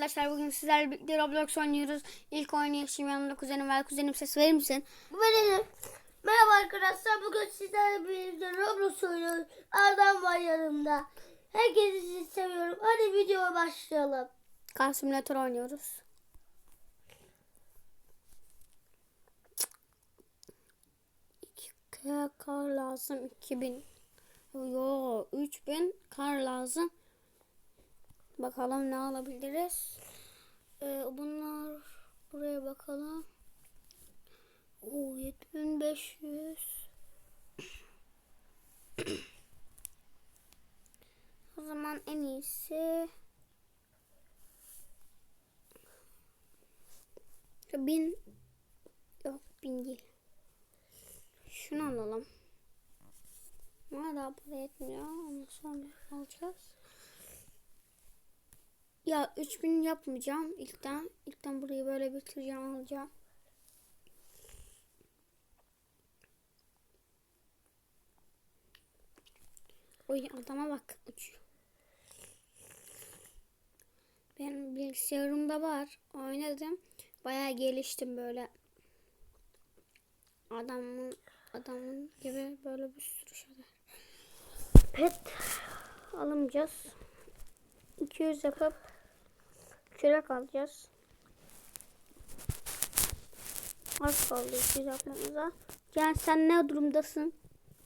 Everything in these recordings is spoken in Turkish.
Arkadaşlar bugün sizlerle birlikte Roblox oynuyoruz. İlk oynayışım yanımda kuzenim var. Kuzenim ses verir misin? Benim. Merhaba arkadaşlar. Bugün sizlerle birlikte Roblox oynuyoruz. Erdem var yanımda. Herkesi seviyorum. Hadi videoya başlayalım. Kar simülatör oynuyoruz. İki kar lazım 2000. Yo 3000 kar lazım. Bakalım ne alabiliriz. Ee, bunlar buraya bakalım. Oo 7500. o zaman en iyisi Bin yok bin değil. Şunu alalım. Bana daha para yetmiyor. Onu sonra alacağız. Ya 3000 yapmayacağım ilkten. İlkten burayı böyle bitireceğim alacağım. Oy adama bak uçuyor. Benim bilgisayarımda var. Oynadım. Bayağı geliştim böyle. Adamın adamın gibi böyle bir sürü şeyler. Pet alamayacağız. 200 yapıp kürek alacağız. Az kaldı 200 yapmamıza. Can sen ne durumdasın?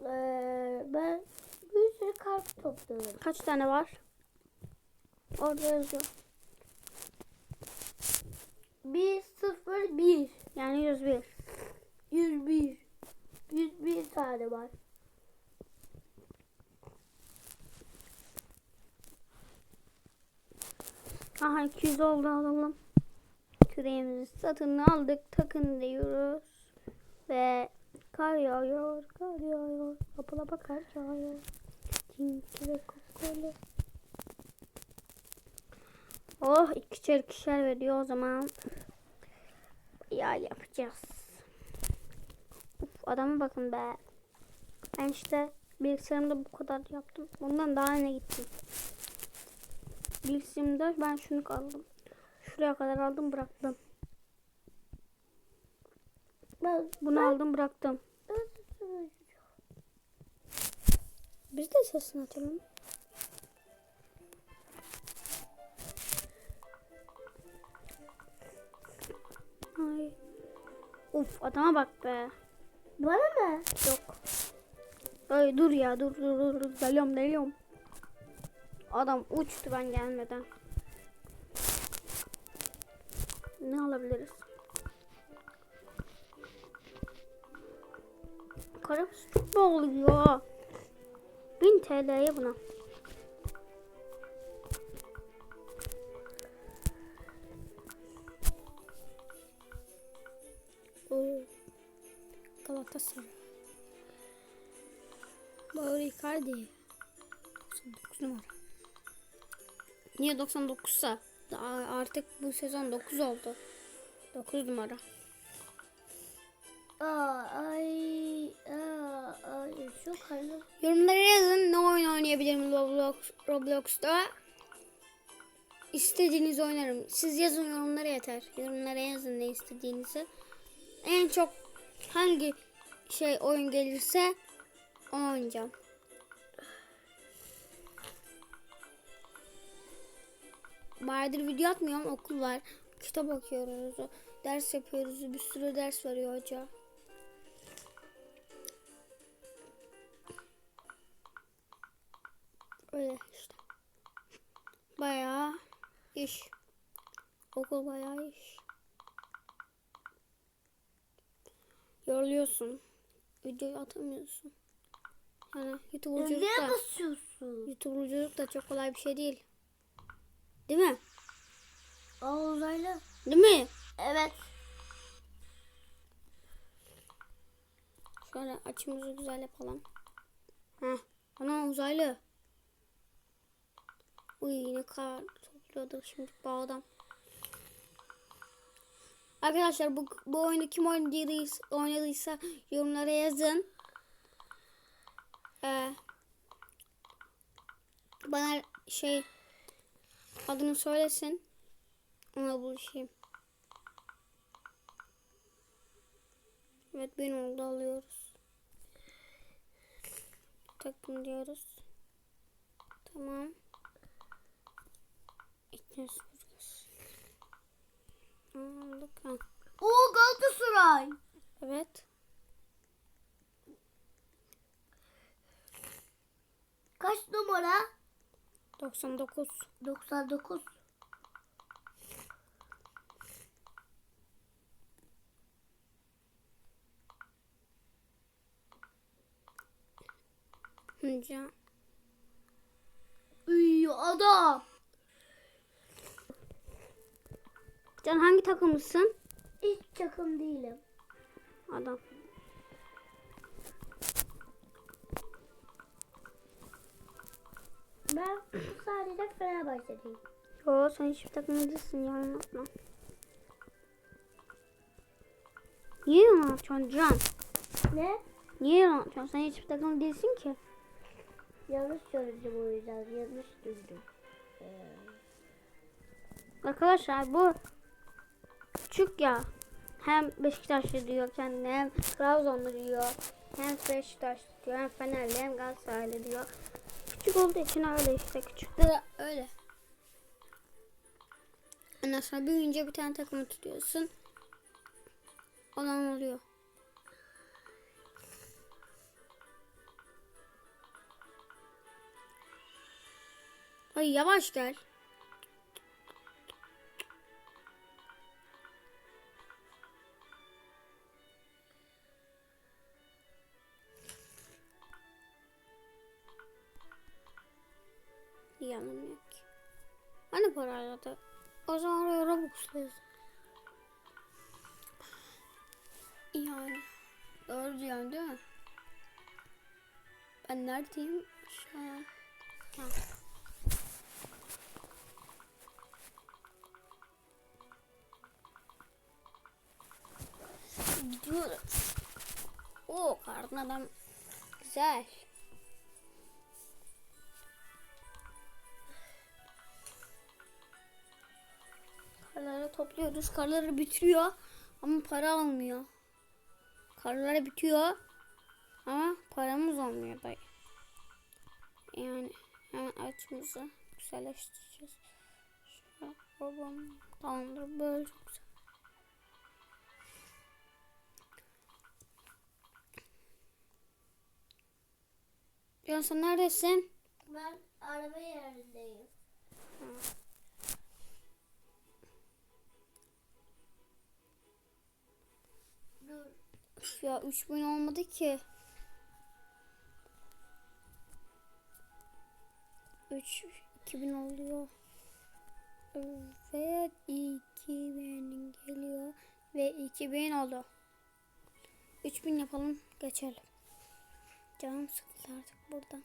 Ee, ben bir sürü kart topladım. Kaç tane var? Orada yazıyor. 1 0 1 Yani 101. 101 101 tane var. Aha 200 oldu alalım. Küreğimizi satın aldık. Takın diyoruz. Ve kar yağıyor. Kar yağıyor. Lapa lapa kar yağıyor. Tinki ve kokolu. Oh ikişer ikişer veriyor o zaman. Ya yapacağız. Uf, adama bakın be. Ben işte bilgisayarımda bu kadar yaptım. Bundan daha ne gittim. Bilgisayarımda ben şunu aldım. Şuraya kadar aldım bıraktım. Ben, Bunu aldım bıraktım. Biz de sesini açalım. Ay. Uf adama bak be. Bana mı? Yok. Ay dur ya dur dur dur. dur. Geliyorum geliyorum. Adam uçtu ben gelmeden. Ne alabiliriz? Karabus çok oluyor. 1000 TL'ye buna. Oo. Galatasaray. Bağır Icardi. 99 numara. Niye 99 sa? Artık bu sezon 9 oldu. 9 numara. Aa, ay, aa, ay, çok hayır. Yorumlara yazın ne oyun oynayabilirim Roblox, Roblox'ta. İstediğiniz oynarım. Siz yazın yorumlara yeter. Yorumlara yazın ne istediğinizi. En çok hangi şey oyun gelirse oynayacağım. Bayağıdır video atmıyorum. Okul var. Kitap okuyoruz. Ders yapıyoruz. Bir sürü ders veriyor hoca. Öyle işte. Bayağı iş. Okul bayağı iş. Yoruluyorsun. Video atamıyorsun. Yani YouTuber'culuk Nereye da, basıyorsun? YouTuber'culuk da çok kolay bir şey değil. Değil mi? Aa, uzaylı. Değil mi? Evet. Şöyle açımızı güzel yapalım. Heh. Ana uzaylı. Uy ne kadar topluyordu şimdi bu adam. Arkadaşlar bu, bu oyunu kim oynadıysa, oynadıysa yorumlara yazın. Ee, bana şey adını söylesin. Ona buluşayım. Evet bin oldu alıyoruz. Takım diyoruz. Tamam. İkiniz burası. Aldık ha. Oo Galatasaray. Evet. Kaç numara? 99. 99. Hınca. Üy adam. Sen hangi takımlısın? Hiç takım değilim. Adam. Sadece Fenerbahçeliyim. Yo sen hiçbir değilsin ya anlatma. Niye yalan atıyorsun Can? Ne? Niye yalan atıyorsun? Sen hiçbir takımda değilsin ki. Yanlış söyledim o yüzden. Yanlış duydum. Arkadaşlar bu küçük ya. Hem Beşiktaşlı diyor kendine hem Trabzonlu diyor. Hem Beşiktaşlı diyor hem Fenerli hem Galatasaraylı diyor. Küçük olduğu için öyle işte küçük de öyle. Ondan sonra büyüyünce bir tane takımı tutuyorsun. Olan oluyor. Ay yavaş gel. Yanım yok ki. Hani parayla da? O zaman oraya Robux'layız. Yani. Doğru diyorsun değil mi? Ben neredeyim? Şu an. Ha. Gidiyoruz. Oo karnın adam güzel. Topluyoruz. Karları bitiriyor ama para almıyor. Karları bitiyor ama paramız olmuyor dayı. Yani hemen açımızı güzelleştireceğiz. Şöyle babam tamamdır böyle çok güzel. Ya sen neredesin? Ben araba yerindeyim. Dur. Üf ya 3000 olmadı ki. 3 2000 oluyor. Evet 2000 geliyor ve 2000 oldu. 3000 yapalım geçelim. Canım sıkıldı artık buradan.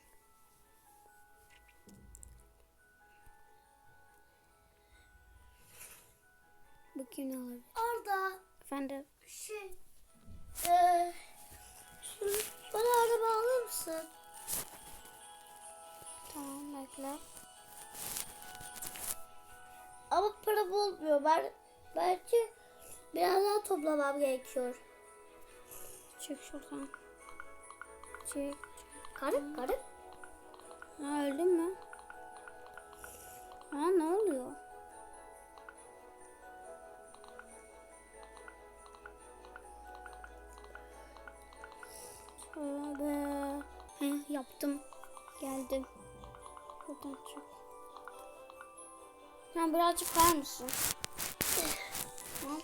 Bakayım ne olabilir. Orada Efendim şey. Eee. Şu, bana araba alır mısın? tamam bekle. Ama para bulmuyor. Ben belki biraz daha toplamam gerekiyor. Çık şuradan. Çık. Karık karık. Sen birazcık mısın? Al.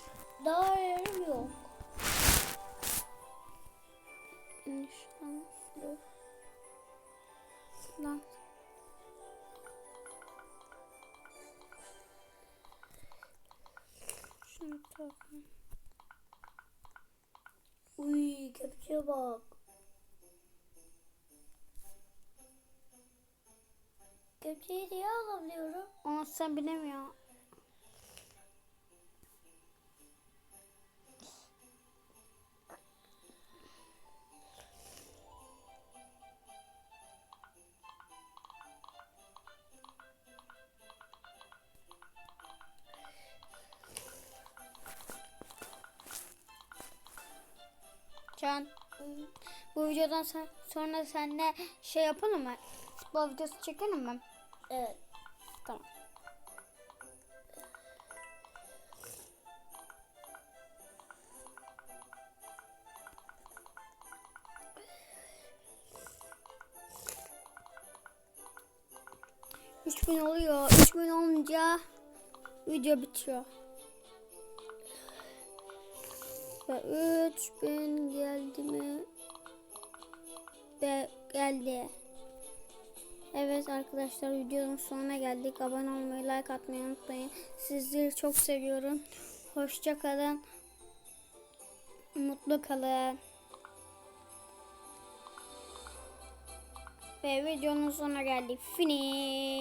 Daha yerim yok. Lan. Şunu takayım. Uy kepçeye bak. Gömçeyi diye alalım. Onu sen bilemiyor. Can. Bu videodan sonra senle şey yapalım mı? Spor videosu çekelim mi? Evet. Tamam. Üç gün oluyor. Üç gün olunca video bitiyor. Ve üç gün geldi mi? Ve geldi. Evet arkadaşlar videonun sonuna geldik. Abone olmayı, like atmayı unutmayın. Sizleri çok seviyorum. Hoşça kalın. Mutlu kalın. Ve videonun sonuna geldik. Finish.